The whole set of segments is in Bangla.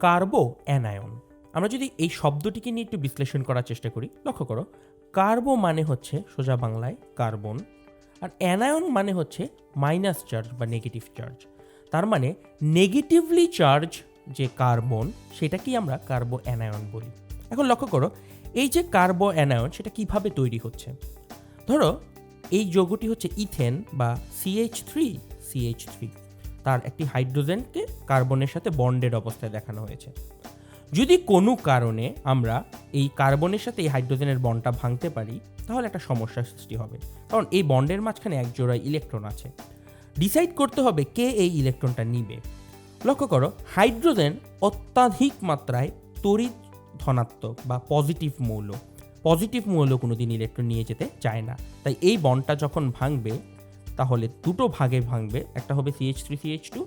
কার্বো অ্যানায়ন আমরা যদি এই শব্দটিকে নিয়ে একটু বিশ্লেষণ করার চেষ্টা করি, লক্ষ্য করো, কার্বো মানে হচ্ছে সোজা বাংলায় কার্বন, আর অ্যানায়ন মানে হচ্ছে মাইনাস চার্জ বা নেগেটিভ চার্জ। তার মানে নেগেটিভলি চার্জ যে কার্বন, সেটাকেই আমরা কার্বো অ্যানায়ন বলি। এখন লক্ষ্য করো, এই যে কার্বো অ্যানায়ন সেটা কীভাবে তৈরি হচ্ছে? ধরো, এই যৌগটি হচ্ছে ইথেন বা সিএইচ থ্রি সিএইচ থ্রি। তার একটি হাইড্রোজেনকে কার্বনের সাথে বন্ডেড অবস্থায় দেখানো হয়েছে। যদি কোনো কারণে আমরা এই কার্বনের সাথে এই হাইড্রোজেনের বন্ডটা ভাঙতে পারি, তাহলে একটা সমস্যার সৃষ্টি হবে। কারণ এই বন্ডের মাঝখানে এক জোড়া ইলেকট্রন আছে। ডিসাইড করতে হবে কে এই ইলেকট্রনটা নিবে। লক্ষ্য করো, হাইড্রোজেন অত্যাধিক মাত্রায় তড়িৎ ধনাত্মক বা পজিটিভ মৌল। পজিটিভ মৌল কোনো দিন ইলেকট্রন নিয়ে যেতে চায় না। তাই এই বন্ডটা যখন ভাঙবে তাহলে দুটো ভাগে ভাঙবে, একটা হবে সিএইচ থ্রি সিএইচ টু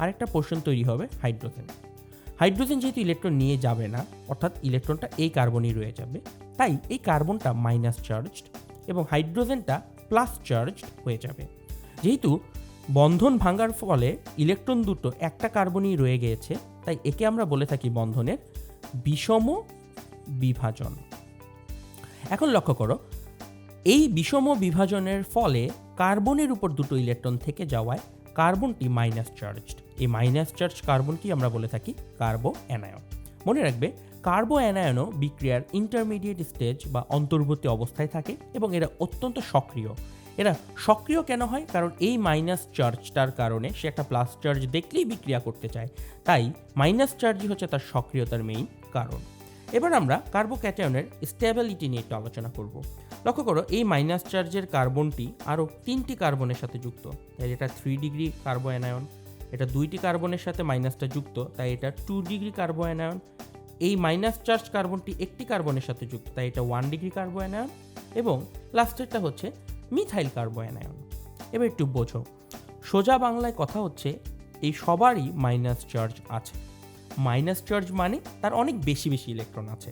আর একটা পোর্শন তৈরি হবে হাইড্রোজেন হাইড্রোজেন যেহেতু ইলেকট্রন নিয়ে যাবে না, অর্থাৎ ইলেকট্রনটা এই কার্বনই রয়ে যাবে, তাই এই কার্বনটা মাইনাস চার্জড এবং হাইড্রোজেনটা প্লাস চার্জড হয়ে যাবে। যেহেতু বন্ধন ভাঙার ফলে ইলেকট্রন দুটো একটা কার্বনই রয়ে গিয়েছে তাই একে আমরা বলে থাকি বন্ধনের বিষম বিভাজন। এখন লক্ষ্য করো, এই বিষম বিভাজনের ফলে কার্বনের উপর দুটো ইলেকট্রন থেকে যাওয়ায় কার্বনটি মাইনাস চার্জড। এই মাইনাস চার্জ কার্বনকে আমরা বলে থাকি কার্বো অ্যানায়ন মনে রাখবে কার্বো অ্যানায়নও বিক্রিয়ার ইন্টারমিডিয়েট স্টেজ বা অন্তর্বর্তী অবস্থায় থাকে এবং এরা অত্যন্ত সক্রিয়। এরা সক্রিয় কেন হয়? কারণ এই মাইনাস চার্জটার কারণে সে একটা প্লাস চার্জ দেখলেই বিক্রিয়া করতে চায়। তাই মাইনাস চার্জই হচ্ছে তার সক্রিয়তার মেইন কারণ। এবার আমরা কার্বোক্যাটায়নের স্টেবিলিটি নিয়ে একটু আলোচনা করব। লক্ষ্য করো, এই মাইনাস চার্জের কার্বনটি আরও তিনটি কার্বনের সাথে যুক্ত। তাই এটা থ্রি ডিগ্রি কার্বো অ্যানায়ন এটা দুইটি কার্বনের সাথে মাইনাসটা যুক্ত, তাই এটা টু ডিগ্রি কার্বো অ্যানায়ন এই মাইনাস চার্জ কার্বনটি একটি কার্বনের সাথে যুক্ত, তাই এটা ওয়ান ডিগ্রি কার্বো অ্যানায়ন এবং লাস্টেরটা হচ্ছে মিথাইল কার্বো অ্যানায়ন এবার একটু বোঝো, সোজা বাংলায় কথা হচ্ছে, এই সবারই মাইনাস চার্জ আছে। মাইনাস চার্জ মানে তার অনেক বেশি বেশি ইলেকট্রন আছে।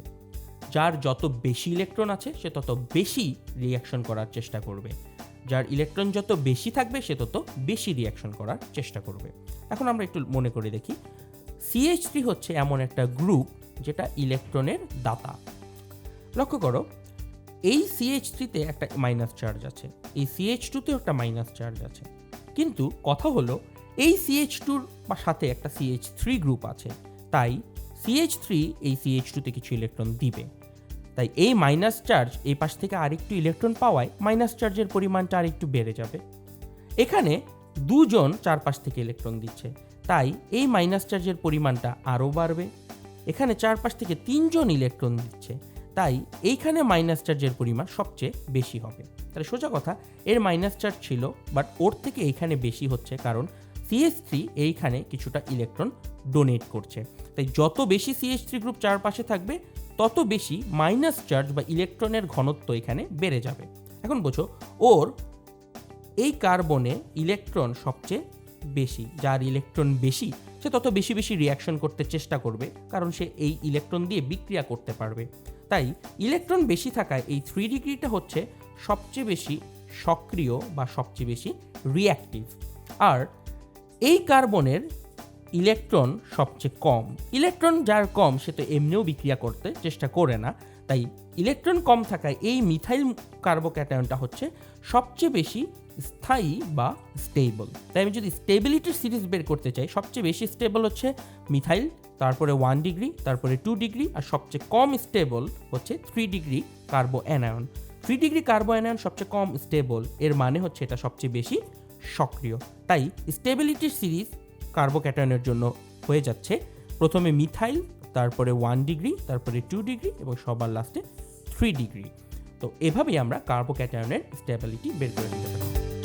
যার যত বেশি ইলেকট্রন আছে, সে তত বেশি রিয়াকশন করার চেষ্টা করবে। যার ইলেকট্রন যত বেশি থাকবে, সে তত বেশি রিয়াকশন করার চেষ্টা করবে। এখন আমরা একটু মনে করে দেখি। সিএইচ থ্রি হচ্ছে এমন একটা গ্রুপ যেটা ইলেকট্রনের দাতা। লক্ষ্য করো, এই সিএইচ থ্রিতে একটা মাইনাস চার্জ আছে, এই সিএইচ টুতেও একটা মাইনাস চার্জ আছে। কিন্তু কথা হলো, এই সিএইচ টুর সাথে একটা সিএইচ থ্রি গ্রুপ আছে। তাই সিএইচ থ্রি এই সিএইচ টুতে কিছু ইলেকট্রন দিবে। তাই এই মাইনাস চার্জ এই পাশ থেকে আরেকটু ইলেকট্রন পাওয়ায় মাইনাস চার্জের পরিমাণটা আরেকটু বেড়ে যাবে। এখানে দুজন চারপাশ থেকে ইলেকট্রন দিচ্ছে, তাই এই মাইনাস চার্জের পরিমাণটা আরও বাড়বে। এখানে চারপাশ থেকে তিনজন ইলেকট্রন দিচ্ছে, তাই এইখানে মাইনাস চার্জের পরিমাণ সবচেয়ে বেশি হবে। তাহলে সোজা কথা, এর মাইনাস চার্জ ছিল বাট ওর থেকে এইখানে বেশি হচ্ছে কারণ সিএস থ্রি এইখানে কিছুটা ইলেকট্রন ডোনেট করছে। তাই যত বেশি সিএস থ্রি গ্রুপ চারপাশে থাকবে, তত বেশি মাইনাস চার্জ বা ইলেকট্রনের ঘনত্ব এখানে বেড়ে যাবে। এখন বোঝো, ওর এই কার্বনে ইলেকট্রন সবচেয়ে বেশি, যার ইলেকট্রন বেশি, সে তত বেশি বেশি রিয়াকশন করতে চেষ্টা করবে, কারণ সে এই ইলেকট্রন দিয়ে বিক্রিয়া করতে পারবে। তাই ইলেকট্রন বেশি থাকায় এই থ্রি ডিগ্রিটা হচ্ছে সবচেয়ে বেশি সক্রিয় বা সবচেয়ে বেশি রিয়াক্টিভ আর এই কার্বনের ইলেকট্রন সবচেয়ে কম। ইলেকট্রন যার কম, সে তো এমনিও বিক্রিয়া করতে চেষ্টা করে না। তাই ইলেকট্রন কম থাকায় এই মিথাইল কার্বোক্যাটায়নটা হচ্ছে সবচেয়ে বেশি স্থায়ী বা স্টেবল। তাই আমি যদি স্টেবিলিটির সিরিজ বের করতে চাই, সবচেয়ে বেশি স্টেবল হচ্ছে মিথাইল, তারপরে ওয়ান ডিগ্রি, তারপরে টু ডিগ্রি, আর সবচেয়ে কম স্টেবল হচ্ছে three degree carbo anion three degree carbo anion সবচেয়ে কম স্টেবল, এর মানে হচ্ছে এটা সবচেয়ে বেশি সক্রিয়। তাই স্টেবিলিটির সিরিজ কার্বোক্যাটায়নের জন্য হয়ে যাচ্ছে। প্রথমে মিথাইল, তারপরে ওয়ান ডিগ্রি তারপরে টু ডিগ্রি এবং সবার লাস্টে থ্রি ডিগ্রি তো এভাবেই আমরা কার্বোক্যাটায়নের স্টেবিলিটি বের করে নিতে পারি।